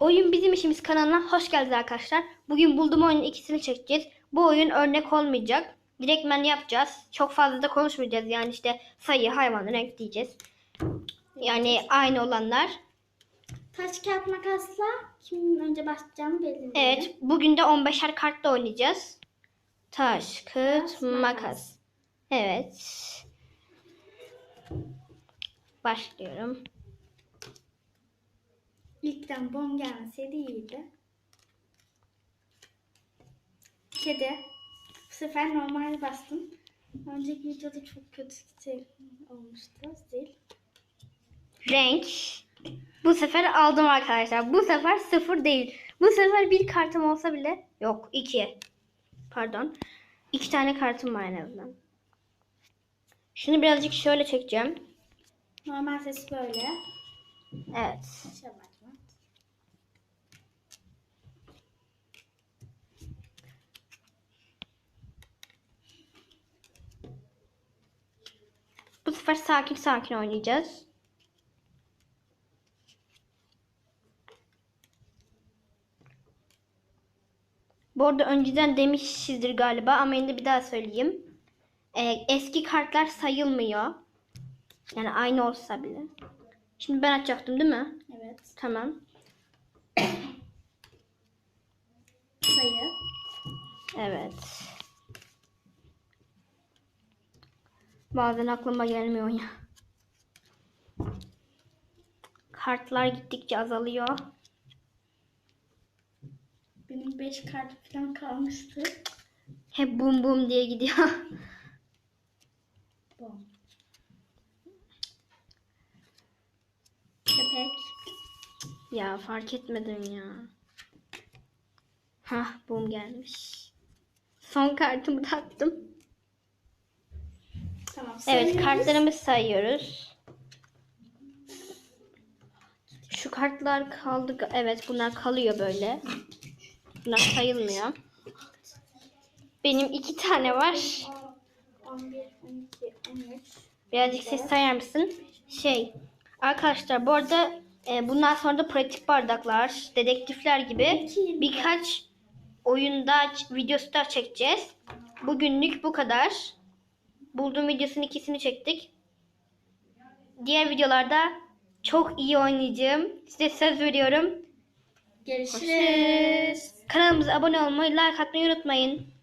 Oyun Bizim İşimiz kanalına hoş geldiniz arkadaşlar. Bugün bulduğum oyunun ikisini çekeceğiz. Bu oyun örnek olmayacak. Direktmen yapacağız. Çok fazla da konuşmayacağız. Yani işte sayı, hayvan, renk diyeceğiz. Yani aynı olanlar. Taş kağıt makasla kimin önce başlayacağını belirleyelim. Evet, bugün de 15'er kartla oynayacağız. Taş, kağıt, makas. Evet. Başlıyorum. İlkten bon gelmeseydi iyiydi. Kedi. Bu sefer normal bastım. Önceki videoda çok kötü olmuştu. Zil. Renk. Bu sefer aldım arkadaşlar. Bu sefer sıfır değil. Bu sefer bir kartım olsa bile yok. iki. Pardon. İki tane kartım var en azından. Şunu birazcık şöyle çekeceğim. Normal sesi böyle. Evet. Şamatma. Bu sefer sakin sakin oynayacağız. Bu arada önceden demişizdir galiba ama yine de bir daha söyleyeyim. Ee, eski kartlar sayılmıyor. Yani aynı olsa bile. Şimdi ben açacaktım değil mi? Evet. Tamam. Sayı. Evet. Bazen aklıma gelmiyor ya. Kartlar gittikçe azalıyor. Benim 5 kart falan kalmıştı. Hep bum bum diye gidiyor. Bon. Köpek. ya fark etmedim ya. Hah bum gelmiş. Son kartımı da attım. Evet kartlarımızı sayıyoruz. Şu kartlar kaldı. Evet bunlar kalıyor böyle. Bunlar sayılmıyor. Benim iki tane var. 11, 12, 13. Birazcık ses sayar mısın? Şey arkadaşlar bu arada e, bundan sonra da pratik bardaklar, dedektifler gibi birkaç oyunda videosu da çekeceğiz. Bugünlük bu kadar. Bulduğum videosunun ikisini çektik. Diğer videolarda çok iyi oynayacağım. Size söz veriyorum. Görüşürüz. Kanalımıza abone olmayı, like atmayı unutmayın.